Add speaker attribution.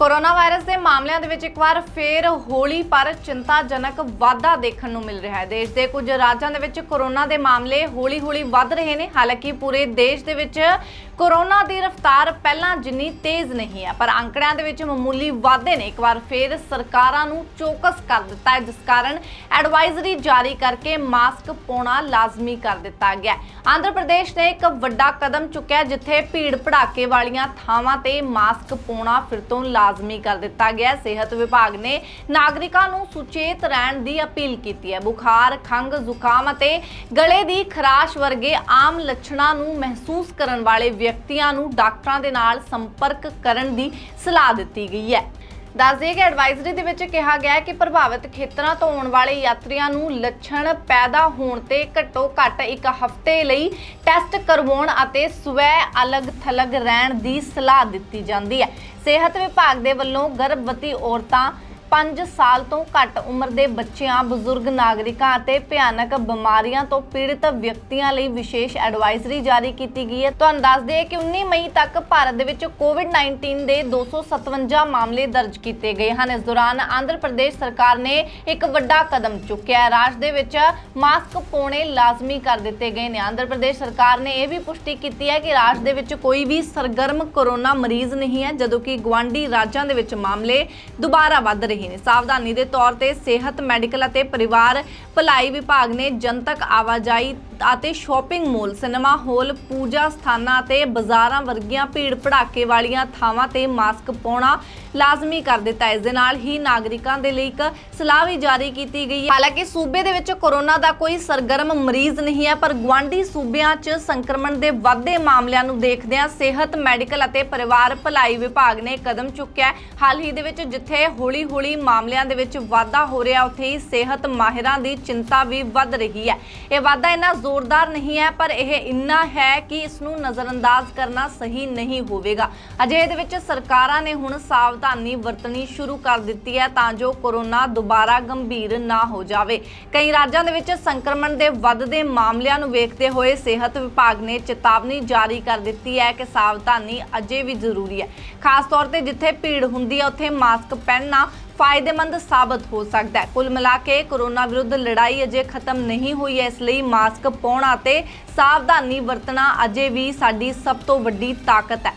Speaker 1: Corona virus ਦੇ ਮਾਮਲਿਆਂ ਦੇ ਵਿੱਚ ਇੱਕ ਵਾਰ ਫੇਰ ਹੌਲੀ ਪਰ ਚਿੰਤਾਜਨਕ ਵਾਧਾ ਦੇਖਣ ਨੂੰ ਮਿਲ ਰਿਹਾ ਹੈ। ਦੇਸ਼ ਦੇ ਕੁਝ ਰਾਜਾਂ ਦੇ ਵਿੱਚ ਕੋਰੋਨਾ ਦੇ ਮਾਮਲੇ ਹੌਲੀ-ਹੌਲੀ ਵੱਧ ਰਹੇ ਨੇ। ਹਾਲਾਂਕਿ ਪੂਰੇ ਦੇਸ਼ ਦੇ ਵਿੱਚ ਕੋਰੋਨਾ ਦੀ ਰਫ਼ਤਾਰ ਪਹਿਲਾਂ ਜਿੰਨੀ ਤੇਜ਼ ਨਹੀਂ ਹੈ, ਪਰ ਅੰਕੜਿਆਂ ਦੇ ਵਿੱਚ ਮਾਮੂਲੀ ਵਾਧੇ ਨੇ। ਇੱਕ ਵਾਰ ਫੇਰ ਸਰਕਾਰਾਂ ਨੂੰ ਚੌਕਸ ਕਰ ਦਿੱਤਾ ਹੈ, ਜਿਸ ਕਾਰਨ ਐਡਵਾਈਜ਼ਰੀ ਜਾਰੀ ਕਰਕੇ ਮਾਸਕ ਪਾਉਣਾ ਲਾਜ਼ਮੀ ਕਰ ਦਿੱਤਾ ਗਿਆ ਹੈ। ਆਂਧਰ ਪ੍ਰਦੇਸ਼ ਨੇ ਇੱਕ ਵੱਡਾ ਕਦਮ ਚੁੱਕਿਆ ਜਿੱਥੇ ਭੀੜ ਭੜਾਕੇ ਵਾਲੀਆਂ ਥਾਵਾਂ ਤੇ ਮਾਸਕ ਪਾਉਣਾ ਫਿਰ ਤੋਂ ਲਾਜ਼ਮੀ ਕਰ ਦਿੱਤਾ ਗਿਆ ਸਿਹਤ ਵਿਭਾਗ ਨੇ ਨਾਗਰਿਕਾਂ ਨੂੰ ਸੁਚੇਤ ਰਹਿਣ ਦੀ ਅਪੀਲ ਕੀਤੀ ਹੈ। ਬੁਖਾਰ, ਖੰਘ, ਜ਼ੁਕਾਮ ਅਤੇ ਗਲੇ ਦੀ ਖਰਾਸ਼ ਵਰਗੇ ਆਮ ਲੱਛਣਾਂ ਨੂੰ ਮਹਿਸੂਸ ਕਰਨ ਵਾਲੇ ਵਿਅਕਤੀਆਂ ਨੂੰ ਡਾਕਟਰਾਂ ਦੇ ਨਾਲ ਸੰਪਰਕ ਕਰਨ ਦੀ ਸਲਾਹ ਦਿੱਤੀ ਗਈ ਹੈ। ਦੱਸ ਦਈਏ ਕਿ ਐਡਵਾਈਜ਼ਰੀ ਦੇ ਵਿੱਚ ਕਿਹਾ ਗਿਆ ਹੈ ਕਿ ਪ੍ਰਭਾਵਿਤ ਖੇਤਰਾਂ ਤੋਂ ਆਉਣ ਵਾਲੇ ਯਾਤਰੀਆਂ ਨੂੰ ਲੱਛਣ ਪੈਦਾ ਹੋਣ ਤੇ ਘੱਟੋ ਘੱਟ ਇੱਕ ਹਫ਼ਤੇ ਲਈ ਟੈਸਟ ਕਰਵਾਉਣ ਅਤੇ ਸਵੈ ਅਲੱਗ-ਥਲੱਗ ਰਹਿਣ ਦੀ ਸਲਾਹ ਦਿੱਤੀ ਜਾਂਦੀ ਹੈ। ਸਿਹਤ ਵਿਭਾਗ ਦੇ ਵੱਲੋਂ ਗਰਭਵਤੀ ਔਰਤਾਂ 5 ਸਾਲ ਤੋਂ ਘੱਟ ਉਮਰ ਦੇ ਬੱਚਿਆਂ, ਬਜ਼ੁਰਗ ਨਾਗਰਿਕਾਂ ਅਤੇ ਭਿਆਨਕ ਬਿਮਾਰੀਆਂ ਤੋਂ ਪੀੜਤ ਵਿਅਕਤੀਆਂ ਲਈ ਵਿਸ਼ੇਸ਼ ਐਡਵਾਈਜ਼ਰੀ ਜਾਰੀ ਕੀਤੀ ਗਈ ਹੈ। ਤੁਹਾਨੂੰ ਦੱਸ ਦਈਏ ਕਿ 19 ਮਈ ਤੱਕ ਭਾਰਤ ਦੇ ਵਿੱਚ ਕੋਵਿਡ-19 ਦੇ 257 ਮਾਮਲੇ ਦਰਜ ਕੀਤੇ ਗਏ ਹਨ। ਇਸ ਦੌਰਾਨ ਆਂਧਰ ਪ੍ਰਦੇਸ਼ ਸਰਕਾਰ ਨੇ ਇੱਕ ਵੱਡਾ ਕਦਮ ਚੁੱਕਿਆ ਹੈ। ਰਾਜ ਦੇ ਵਿੱਚ ਮਾਸਕ ਪਾਉਣੇ ਲਾਜ਼ਮੀ ਕਰ ਦਿੱਤੇ ਗਏ ਨੇ। ਆਂਧਰ ਪ੍ਰਦੇਸ਼ ਸਰਕਾਰ ਨੇ ਇਹ ਵੀ ਪੁਸ਼ਟੀ ਕੀਤੀ ਹੈ ਕਿ ਰਾਜ ਦੇ ਵਿੱਚ ਕੋਈ ਵੀ ਸਰਗਰਮ ਕੋਰੋਨਾ ਮਰੀਜ਼ ਨਹੀਂ ਹੈ, ਜਦੋਂ ਕਿ ਗਵਾਂਢੀ ਰਾਜਾਂ ਦੇ ਵਿੱਚ ਮਾਮਲੇ ਦੁਬਾਰਾ ਵੱਧ ਰਹੇ ਨੇ। ਸਾਵਧਾਨੀ ਦੇ ਤੌਰ ਤੇ ਸਿਹਤ, ਮੈਡੀਕਲ ਅਤੇ ਪਰਿਵਾਰ ਭਲਾਈ ਵਿਭਾਗ ਨੇ ਜਨਤਕ ਆਵਾਜਾਈ ਅਤੇ ਸ਼ਾਪਿੰਗ ਮਾਲ, ਸਿਨੇਮਾ ਹਾਲ, ਪੂਜਾ ਸਥਾਨਾਂ ਤੇ ਬਾਜ਼ਾਰਾਂ ਵਰਗੀਆਂ ਭੀੜ ਭੜਾਕੇ ਵਾਲੀਆਂ ਥਾਵਾਂ ਤੇ ਮਾਸਕ ਪਾਉਣਾ ਲਾਜ਼ਮੀ ਕਰ ਦਿੱਤਾ। ਇਸ ਦੇ ਨਾਲ ਹੀ ਨਾਗਰਿਕਾਂ ਦੇ ਲਈ ਇੱਕ ਸਲਾਹ ਵੀ ਜਾਰੀ ਕੀਤੀ ਗਈ ਹੈ। ਹਾਲਾਂਕਿ ਸੂਬੇ ਦੇ ਵਿੱਚ ਕੋਰੋਨਾ ਦਾ ਕੋਈ ਸਰਗਰਮ ਮਰੀਜ਼ ਨਹੀਂ ਹੈ, ਪਰ ਗਵਾਂਢੀ ਸੂਬਿਆਂ 'ਚ ਸੰਕਰਮਣ ਦੇ ਵਾਧੇ ਮਾਮਲਿਆਂ ਨੂੰ ਦੇਖਦਿਆਂ ਸਿਹਤ, ਮੈਡੀਕਲ ਅਤੇ ਪਰਿਵਾਰ ਭਲਾਈ ਵਿਭਾਗ ਨੇ ਕਦਮ ਚੁੱਕਿਆ ਹਾਲ ਹੀ ਦੇ ਵਿੱਚ ਜਿੱਥੇ ਹੌਲੀ-ਹੌਲੀ ਮਾਮਲਿਆਂ ਦੇ ਵਿੱਚ ਵਾਧਾ ਹੋ ਰਿਹਾ, ਉੱਥੇ ਹੀ ਸਿਹਤ ਮਾਹਿਰਾਂ ਦੀ ਚਿੰਤਾ ਵੀ ਵੱਧ ਰਹੀ ਹੈ। ਇਹ ਵਾਧਾ ਇੰਨਾ ਜ਼ੋਰਦਾਰ ਨਹੀਂ ਹੈ, ਪਰ ਇਹ ਇੰਨਾ ਹੈ ਕਿ ਇਸ ਨੂੰ ਨਜ਼ਰਅੰਦਾਜ਼ ਕਰਨਾ ਸਹੀ ਨਹੀਂ ਹੋਵੇਗਾ। ਅਜੇ ਦੇ ਵਿੱਚ ਸਰਕਾਰਾਂ ਨੇ ਹੁਣ ਸਾਵਧਾਨੀ ਵਰਤਣੀ ਸ਼ੁਰੂ ਕਰ ਦਿੱਤੀ ਹੈ ਤਾਂ ਜੋ ਕੋਰੋਨਾ ਦੁਬਾਰਾ ਗੰਭੀਰ ਨਾ ਹੋ ਜਾਵੇ। ਕਈ ਰਾਜਾਂ ਦੇ ਵਿੱਚ ਸੰਕਰਮਣ ਦੇ ਵੱਧਦੇ ਮਾਮਲਿਆਂ ਨੂੰ ਵੇਖਦੇ ਹੋਏ ਸਿਹਤ ਵਿਭਾਗ ਨੇ ਚੇਤਾਵਨੀ ਜਾਰੀ ਕਰ ਦਿੱਤੀ ਹੈ ਕਿ ਸਾਵਧਾਨੀ ਅਜੇ ਵੀ ਜ਼ਰੂਰੀ ਹੈ। ਖਾਸ ਤੌਰ ਤੇ ਜਿੱਥੇ ਭੀੜ ਹੁੰਦੀ ਹੈ, ਉੱਥੇ ਮਾਸਕ ਪਹਿਨਣਾ ਫਾਇਦੇਮੰਦ ਸਾਬਤ ਹੋ ਸਕਦਾ ਹੈ। ਕੁੱਲ ਮਿਲਾ ਕੇ ਕੋਰੋਨਾ ਵਿਰੁੱਧ ਲੜਾਈ ਅਜੇ ਖਤਮ ਨਹੀਂ ਹੋਈ ਹੈ। ਇਸ ਲਈ ਮਾਸਕ ਪਾਉਣਾ ਤੇ ਸਾਵਧਾਨੀ ਵਰਤਣਾ ਅਜੇ ਵੀ ਸਾਡੀ ਸਭ ਤੋਂ ਵੱਡੀ ਤਾਕਤ ਹੈ।